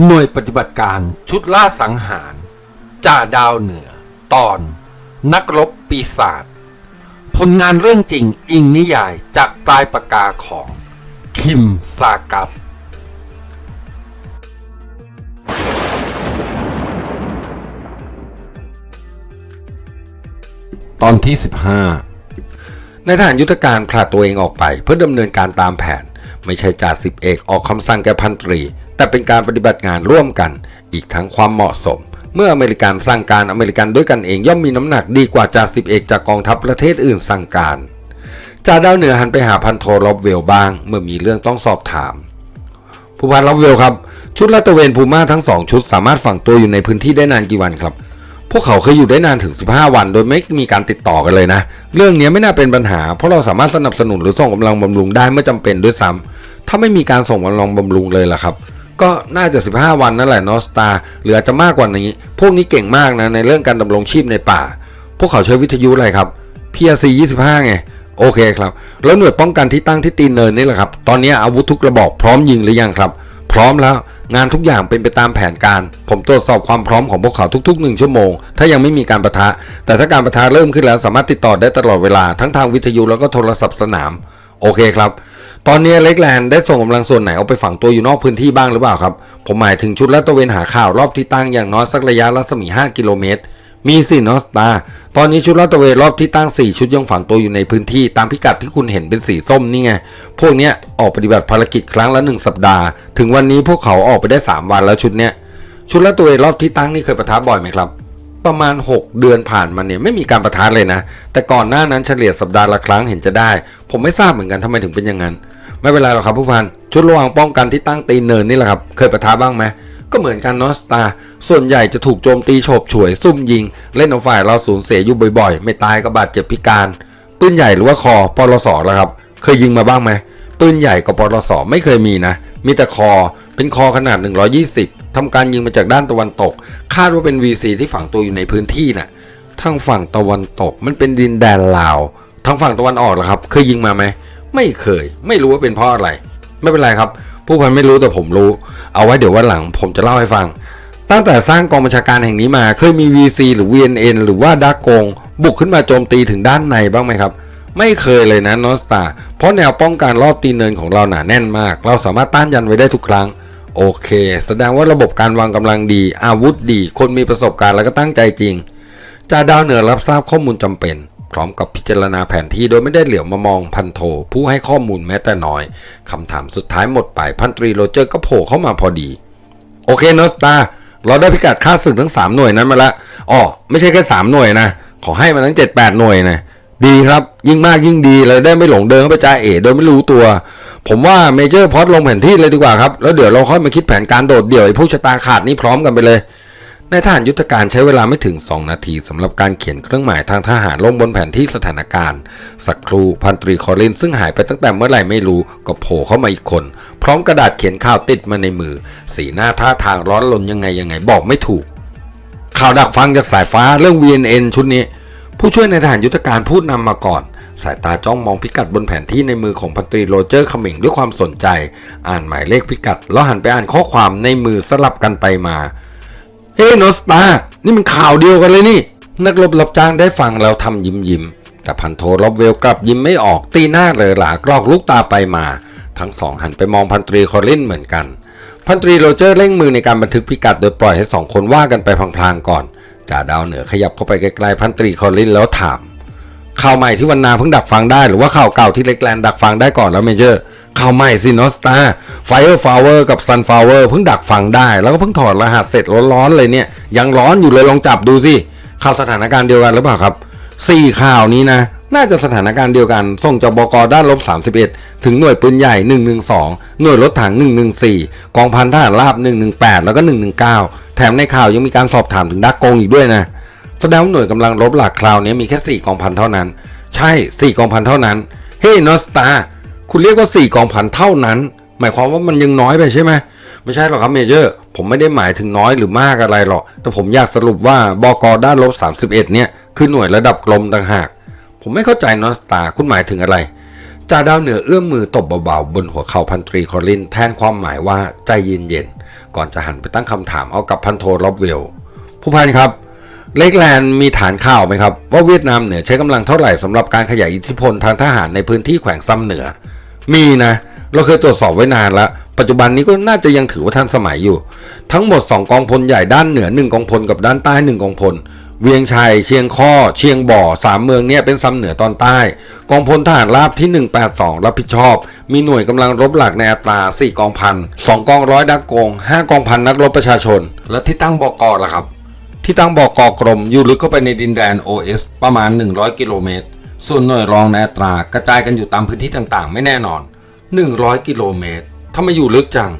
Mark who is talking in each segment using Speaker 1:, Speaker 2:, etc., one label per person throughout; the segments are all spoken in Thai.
Speaker 1: หน่วยปฏิบัติการชุดล่าสังหาร จ่าดาวเหนือ ตอน นักรบปีศาจผลงานเรื่องจริงอิงนิยายจากปลายปากกาของ คิมซากัส ตอนที่ 15 ในทหารยุทธการพลาดตัวเองออกไปเพื่อดำเนินการตามแผน ไม่ใช่จ่าสิบเอกออกคำสั่งแก่พันตรี แต่เป็นการปฏิบัติงานร่วมกัน อีกทั้งความเหมาะสม เมื่ออเมริกันสั่งการอเมริกันด้วยกันเองย่อมมีน้ำหนักดีกว่าจ่าสิบเอกจากกองทัพประเทศอื่นสั่งการจ่าดาวเหนือหันไปหาพันโทรอบเวลบ้าง เมื่อมีเรื่องต้องสอบถาม ผู้พันรอบเวลครับ ชุดลาดตระเวนพูม่าทั้งสองชุดสามารถฝังตัวอยู่ในพื้นที่ได้นานกี่วันครับพวกเขาเคยอยู่ได้นานถึง 15 วัน โดยไม่มีการติดต่อกันเลยนะ เรื่องนี้ไม่น่าเป็นปัญหา เพราะเราสามารถสนับสนุนหรือส่งกำลังบำรุงได้เมื่อจำเป็นด้วยซ้ำถ้าไม่มีการส่งกำลังบำรุงเลยล่ะครับ ก็น่าจะ 15 วันนั่นแหละนอสตาหรืออาจจะมากกว่านี้ พวกนี้เก่งมากนะในเรื่องการดำรงชีพในป่า พวกเขาใช้วิทยุอะไรครับ PRC 25 ไง โอเคครับ แล้วหน่วยป้องกันที่ตั้งที่ตีนเนินนี่แหละครับ ตอนนี้อาวุธทุกกระบอกพร้อมยิงหรือยังครับ พร้อมแล้วงานทุกอย่างเป็นไปตามแผนการ ผมตรวจสอบความพร้อมของพวกเขาทุกๆหนึ่งชั่วโมง ถ้ายังไม่มีการประทะ แต่ถ้าการประทะเริ่มขึ้นแล้วสามารถติดต่อได้ตลอดเวลาทั้งทางวิทยุแล้วก็โทรศัพท์สนาม โอเคครับ ตอนนี้เล็กแลนด์ได้ส่งกำลังส่วนไหนเอาไปฝังตัวอยู่นอกพื้นที่บ้างหรือเปล่าครับ ผมหมายถึงชุดลาดตระเวนหาข่าวรอบที่ตั้งอย่างน้อยสักระยะรัศมี 5 กิโลเมตร มีสินอสตา ตอนนี้ชุดลาดตระเวนรอบที่ตั้ง 4 ชุดยังฝังตัวอยู่ในพื้นที่ตามพิกัดที่คุณเห็นเป็นสีส้มนี่ไง พวกเนี้ยออกปฏิบัติภารกิจครั้งละ 1 สัปดาห์ ถึงวันนี้พวกเขาออกไปได้ 3 วันแล้วชุดเนี้ย ชุดลาดตระเวนรอบที่ตั้งนี่เคยประทับบ่อยไหมครับประมาณ 6 เดือนผ่านมาเนี่ยไม่มีการประทะเลยนะ แต่ก่อนหน้านั้นเฉลี่ยสัปดาห์ละครั้งเห็นจะได้ ผมไม่ทราบเหมือนกันทำไมถึงเป็นอย่างนั้น ไม่เป็นไรหรอกครับผู้พัน ชุดระวังป้องกันที่ตั้งตีนเนินนี่แหละครับ เคยประทะบ้างไหมก็เหมือนกันเนอสตา ส่วนใหญ่จะถูกโจมตีโฉบฉวย ซุ่มยิง เล่นเอาฝ่ายเราสูญเสียอยู่บ่อยๆ ไม่ตายก็บาดเจ็บพิการ ปืนใหญ่หรือว่าคอปลสแล้วครับ เคยยิงมาบ้างไหมปืนใหญ่กับปลสไม่เคยมีนะ มีแต่คอ เป็นคอขนาด 120ทำการยิงมาจากด้านตะวันตก คาดว่าเป็น VC ที่ฝังตัวอยู่ในพื้นที่น่ะทางฝั่งตะวันตกมันเป็นดินแดนลาว ทางฝั่งตะวันออกล่ะครับ เคยยิงมาไหม ไม่เคย ไม่รู้ว่าเป็นเพราะอะไร ไม่เป็นไรครับ ผู้พันไม่รู้แต่ผมรู้ เอาไว้เดี๋ยววันหลังผมจะเล่าให้ฟัง ตั้งแต่สร้างกองบัญชาการแห่งนี้มาเคยมี VC หรือ VNN หรือว่าดากง บุกขึ้นมาโจมตีถึงด้านในบ้างไหมครับไม่เคยเลยนะนอสตาเพราะแนวป้องกันรอบตีเนินของเราหนาแน่นมาก เราสามารถต้านยันไว้ได้ทุกครั้ง โอเค แสดงว่าระบบการวางกำลังดี อาวุธดี คนมีประสบการณ์แล้วก็ตั้งใจจริงจ่าดาวเหนือรับทราบข้อมูลจำเป็น พร้อมกับพิจารณาแผนที่โดยไม่ได้เหลียวมามองพันโท ผู้ให้ข้อมูลแม้แต่น้อยคำถามสุดท้ายหมดไปพันตรีโรเจอร์ก็โผล่เข้ามาพอดี โอเคนอสตาเราได้พิกัดค่าศึกทั้ง 3 หน่วยนั้นมาแล้วอ๋อไม่ใช่แค่ 3 หน่วยนะ ขอให้มาทั้ง 7 8 หน่วยนะดีครับ ยิ่งมากยิ่งดีเราได้ไม่หลงเดินเข้าไปจ่าเอ๋โดยไม่รู้ตัว ผมว่าเมเจอร์พอดลงแผนที่เลยดีกว่าครับ แล้วเดี๋ยวเราค่อยมาคิดแผนการโดดเดี่ยวไอ้ผู้ชะตาขาดนี้พร้อมกันไปเลย ในทหารยุทธการใช้เวลาไม่ถึง 2 นาทีสำหรับการเขียนเครื่องหมายทางทหารลงบนแผนที่สถานการณ์ สักครู่พันตรีคอรินซึ่งหายไปตั้งแต่เมื่อไหร่ไม่รู้ก็โผล่เข้ามาอีกคน พร้อมกระดาษเขียนข่าวติดมาในมือ สีหน้าท่าทางร้อนรนยังไงยังไงบอกไม่ถูก ข่าวดักฟังจากสายฟ้าเรื่อง VNN ชุดนี้ ผู้ช่วยในทหารยุทธการพูดนำมาก่อนสายตาจ้องมองพิกัดบนแผนที่ในมือของพันตรีโรเจอร์ขมิงด้วยความสนใจ อ่านหมายเลขพิกัด แล้วหันไปอ่านข้อความในมือสลับกันไปมา เฮ้ยโนสตา นี่มันข่าวเดียวกันเลยนี่ นักรบรับจ้างได้ฟังแล้วทำยิ้มยิ้ม แต่พันโทรอบเวลกลับยิ้มไม่ออกตีหน้าเลยหลากรอกลูกตาไปมา ทั้งสองหันไปมองพันตรีคอรินเหมือนกัน พันตรีโรเจอร์เร่งมือในการบันทึกพิกัดโดยปล่อยให้สองคนว่ากันไปพลางๆก่อนจ่าดาวเหนือขยับเข้าไปใกล้ๆพันตรีคอรินแล้วถามข่าวใหม่ที่วันนาเพิ่งดักฟังได้หรือว่าข่าวเก่าที่เล็กแลนด์ดักฟังได้ก่อนแล้วเมเจอร์ ข่าวใหม่สินอสตาไฟเออร์ฟลาวเวอร์กับซันฟลาวเวอร์เพิ่งดักฟังได้ แล้วก็เพิ่งถอดรหัสเสร็จร้อนๆเลยเนี่ย ยังร้อนอยู่เลยลองจับดูสิข่าวสถานการณ์เดียวกันหรือเปล่าครับสี่ข่าวนี้นะ น่าจะสถานการณ์เดียวกัน ส่งจากบกด้านลบ 31 ถึงหน่วยปืนใหญ่ 112 หน่วยรถถัง 114 กองพันทหารราบ 118 แล้วก็ 119 แถมในข่าวยังมีการสอบถามถึงดักกงอีกด้วยนะแสดงว่าหน่วยกำลังรบหลักคราวนี้มีแค่ 4 กองพันเท่านั้น ใช่ 4 กองพันเท่านั้น เฮ้นอสตา คุณเรียกว่า 4 กองพันเท่านั้น หมายความว่ามันยังน้อยไปใช่ไหมไม่ใช่หรอกครับเมเจอร์ ผมไม่ได้หมายถึงน้อยหรือมากอะไรหรอก แต่ผมอยากสรุปว่าบกด้านลบ31 เนี่ย คือหน่วยระดับกรมต่างหาก ผมไม่เข้าใจนอสตาคุณหมายถึงอะไรจ่าดาวเหนือเอื้อมมือตบเบาๆ บนหัวเข่าพันตรีคอลินแทนความหมายว่าใจเย็นๆ ก่อนจะหันไปตั้งคำถามเอากับพันโทรอบเวล ผู้พันครับ เลกแลนด์มีฐานข่าวไหมครับ ว่าเวียดนามเหนือใช้กำลังเท่าไหร่สำหรับการขยายอิทธิพลทางทหารในพื้นที่แขวงซ้ำเหนือ มีนะ เราเคยตรวจสอบไว้นานแล้วปัจจุบันนี้ก็น่าจะยังถือว่าทันสมัยอยู่ ทั้งหมด 2 กองพลใหญ่ด้านเหนือ 1 กองพลกับด้านใต้ 1 กองพล เวียงชัย เชียงข้อ เชียงบ่อสามเมืองเนี่ยเป็นซ้ำเหนือตอนใต้ กองพลทหารราบที่ 182 รับผิดชอบ มีหน่วยกำลังรบหลักในอัตรา 4 กองพัน 2 กองร้อยดักกง 5 กองพันนักรบประชาชน และที่ตั้งบกล่ะครับ ที่ตั้งบอกกรมอยู่ลึกเข้าไปในดินแดน OS ประมาณ 100 กิโลเมตร ส่วนหน่วยรองในอัตรากระจายกันอยู่ตามพื้นที่ต่างๆ ไม่แน่นอน 100 กิโลเมตรทำไมอยู่ลึกจัง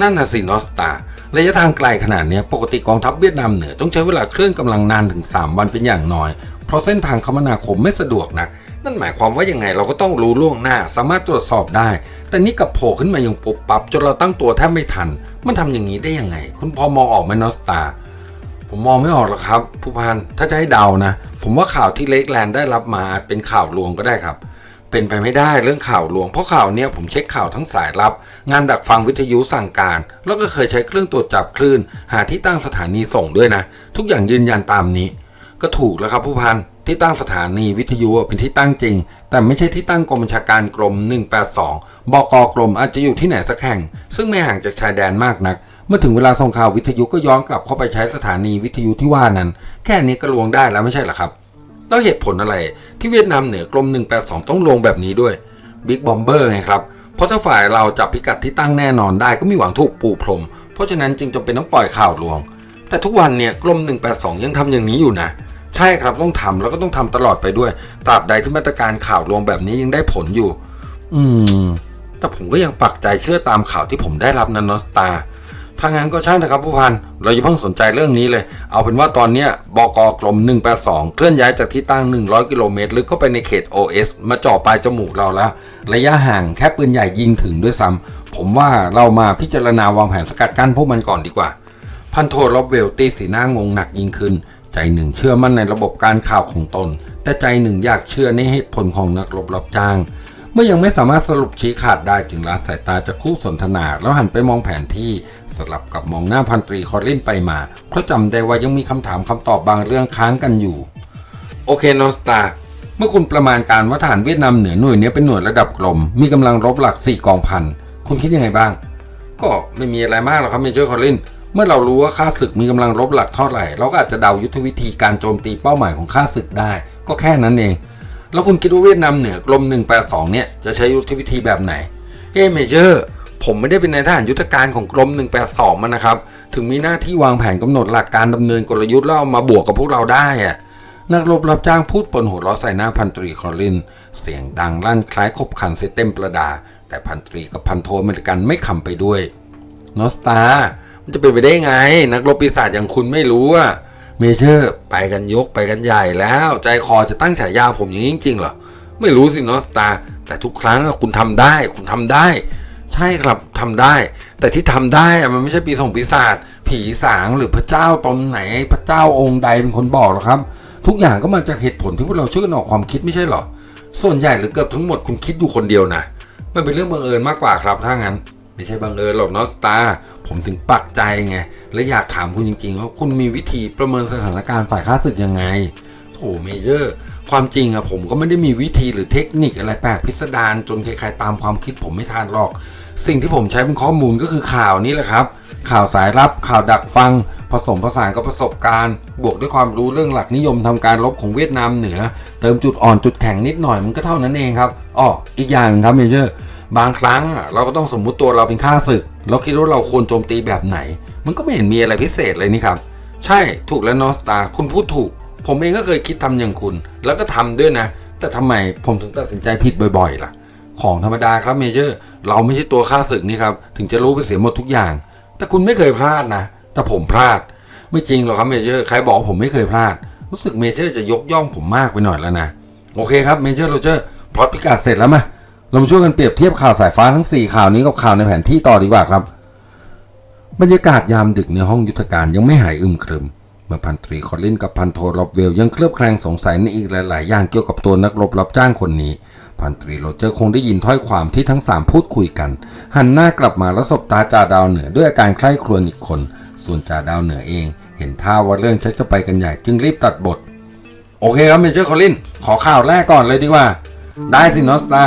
Speaker 1: นั่นน่ะสินอสตาระยะทางไกลขนาดนี้ปกติกองทัพเวียดนามเหนือต้องใช้เวลาเคลื่อนกำลังนานถึง 3 วันเป็นอย่างน้อย เพราะเส้นทางคมนาคมไม่สะดวกนักนั่นหมายความว่ายังไงเราก็ต้องรู้ล่วงหน้า สามารถตรวจสอบได้ แต่นี่กับโผล่ขึ้นมาอย่างปุบปับจนเราตั้งตัวแทบไม่ทัน มันทำอย่างนี้ได้ยังไง คุณพอมองออกไหมนอสตาผมมองไม่ออกหรอกครับ ผู้พันถ้าจะให้เดานะ ผมว่าข่าวที่เลกแลนด์ได้รับมาเป็นข่าวลวงก็ได้ครับ เป็นไปไม่ได้เรื่องข่าวลวง เพราะข่าวเนี้ยผมเช็คข่าวทั้งสายลับ งานดักฟังวิทยุสั่งการ แล้วก็เคยใช้เครื่องตรวจจับคลื่น หาที่ตั้งสถานีส่งด้วยนะ ทุกอย่างยืนยันตามนี้ ก็ถูกแล้วครับผู้พัน ที่ตั้งสถานีวิทยุเป็นที่ตั้งจริง แต่ไม่ใช่ที่ตั้งกรมบัญชาการกรม 182 บกกรมอาจจะอยู่ที่ไหนสักแห่ง ซึ่งไม่ห่างจากชายแดนมากนัก เมื่อถึงเวลาส่งข่าววิทยุก็ย้อนกลับเข้าไปใช้สถานีวิทยุที่ว่านั้น แค่นี้ก็ลวงได้แล้วไม่ใช่หรอครับ แล้วเหตุผลอะไรที่เวียดนามเหนือกรม 182 ต้องลงแบบนี้ด้วยบิ๊กบอมเบอร์ไงครับเพราะถ้าฝ่ายเราจับพิกัดที่ตั้งแน่นอนได้ก็มีหวังถูกปูพรม เพราะฉะนั้นจึงจำเป็นต้องปล่อยข่าวลวง แต่ทุกวันเนี่ยกรม 182 ยังทำอย่างนี้อยู่นะ ใช่ครับต้องทำแล้วก็ต้องทำตลอดไปด้วยตราบใดที่มาตรการข่าวลวงแบบนี้ยังได้ผลอยู่ อืม แต่ผมก็ยังปักใจเชื่อตามข่าวที่ผมได้รับนันนอสตาถ้างั้นก็ช่างนะครับผู้พัน เราอย่าเพิ่งสนใจเรื่องนี้เลย เอาเป็นว่าตอนนี้บกกรม182 เคลื่อนย้ายจากที่ตั้ง 100 กิโลเมตรลึกเข้าไปในเขต OS มาจ่อปลายจมูกเราแล้ว ระยะห่างแค่ปืนใหญ่ยิงถึงด้วยซ้ำ ผมว่าเรามาพิจารณาวางแผนสกัดกั้นพวกมันก่อนดีกว่า พันโทรอบเวลตีสีหน้างงหนักยิ่งขึ้น ใจหนึ่งเชื่อมั่นในระบบการข่าวของตน แต่ใจหนึ่งอยากเชื่อในเหตุผลของนักรบรับจ้าง เมื่อยังไม่สามารถสรุปชี้ขาดได้จึงละสายตาจากคู่สนทนา แล้วหันไปมองแผนที่สลับกับมองหน้าพันตรีคอรินไปมา เพราะจำได้ว่ายังมีคำถามคำตอบบางเรื่องค้างกันอยู่ โอเคนอสตาเมื่อคุณประมาณการว่าทหารเวียดนามเหนือหน่วยนี้เป็นหน่วยระดับกรมมีกำลังรบหลัก4กองพันคุณคิดยังไงบ้าง ก็ไม่มีอะไรมากหรอกครับเมเจอร์คอริน เมื่อเรารู้ว่าค่าศึกมีกำลังรบหลักเท่าไหร่ เราก็อาจจะเดายุทธวิธีการโจมตีเป้าหมายของค่าศึกได้ ก็แค่นั้นเอง แล้วคุณคิดว่าเวียดนามเหนือกรม182 เนี่ยจะใช้ยุทธวิธีแบบไหนเฮ้เมเจอร์ผมไม่ได้เป็นนายทหารยุทธการของกรม 182 มันนะครับ ถึงมีหน้าที่วางแผนกำหนดหลักการดำเนินกลยุทธ์แล้วมาบวกกับพวกเราได้อะนักรบรับจ้างพูดปนหัวเราะใส่หน้าพันตรีคอลิน เสียงดังลั่นคล้ายขบขันเซเต็มประดา แต่พันตรีกับพันโทอเมริกันไม่ขำไปด้วยนอสตา มันจะเป็นไปได้ไง นักรบปีศาจอย่างคุณไม่รู้อะเมเจอร์ไปกันยกไปกันใหญ่แล้ว ใจคอจะตั้งฉายาผมอย่างนี้จริงๆเหรอ ไม่รู้สินอสตา แต่ทุกครั้งคุณทำได้ คุณทำได้ ใช่ครับทำได้ แต่ที่ทำได้มันไม่ใช่ปีส่งปีศาจผีสางหรือพระเจ้าตนไหน พระเจ้าองค์ใดเป็นคนบอกหรอครับ ทุกอย่างก็มาจากเหตุผลที่พวกเราช่วยกันออกความคิดไม่ใช่เหรอส่วนใหญ่หรือเกือบทั้งหมดคุณคิดอยู่คนเดียวนะมันเป็นเรื่องบังเอิญมากกว่าครับถ้างั้น ไม่ใช่บังเอิญหรอกนอสตา ผมถึงปักใจไง และอยากถามคุณจริงๆว่าคุณมีวิธีประเมินสถานการณ์ฝ่ายข้าศึกยังไงโอ้เมเจอร์ความจริงอะผมก็ไม่ได้มีวิธีหรือเทคนิคอะไรแปลกพิสดารจนใครๆตามความคิดผมไม่ทันหรอก สิ่งที่ผมใช้เป็นข้อมูลก็คือข่าวนี้แหละครับ ข่าวสายลับ ข่าวดักฟัง ผสมผสานกับประสบการณ์ บวกด้วยความรู้เรื่องหลักนิยมทำการรบของเวียดนามเหนือ เติมจุดอ่อนจุดแข็งนิดหน่อยมันก็เท่านั้นเองครับอ้ออีกอย่างหนึ่งครับเมเจอร์ บางครั้งเราก็ต้องสมมุติตัวเราเป็นข้าศึก เราคิดว่าเราควรโจมตีแบบไหน มันก็ไม่เห็นมีอะไรพิเศษเลยนี่ครับ ใช่ถูกแล้วนอสตาคุณพูดถูก ผมเองก็เคยคิดทำอย่างคุณ แล้วก็ทำด้วยนะ แต่ทำไมผมถึงตัดสินใจผิดบ่อย ๆ ล่ะ ของธรรมดาครับเมเจอร์ เราไม่ใช่ตัวข้าศึกนี่ครับ ถึงจะรู้ไปเสียหมดทุกอย่าง แต่คุณไม่เคยพลาดนะ แต่ผมพลาด ไม่จริงหรอกครับเมเจอร์ ใครบอกผมไม่เคยพลาด รู้สึกเมเจอร์จะยกย่องผมมากไปหน่อยแล้วนะ โอเคครับเมเจอร์โรเจอร์พลอตพิกัดเสร็จแล้วมา เรามาช่วยกันเปรียบเทียบข่าวสายฟ้าทั้ง 4 ข่าวนี้กับข่าวในแผนที่ต่อดีกว่าครับ บรรยากาศยามดึกในห้องยุทธการยังไม่หายอึมครึม เมื่อพันตรีคอลลินกับพันโทรอบเวลยังเคลือบแคลงสงสัยในอีกหลาย ๆ อย่างเกี่ยวกับตัวนักรบรับจ้างคนนี้ พันตรีโรเจอร์คงได้ยินถ้อยความที่ทั้งสามพูดคุยกัน หันหน้ากลับมาแล้วสบตาจ่าดาวเหนือด้วยอาการใคร่ครวญอีกคน ส่วนจ่าดาวเหนือเอง เห็นท่าว่าเรื่องชักจะไปกันใหญ่จึงรีบตัดบท โอเคครับเมเจอร์คอลินขอข่าวแรกก่อนเลยดีกว่า ได้สินอสตา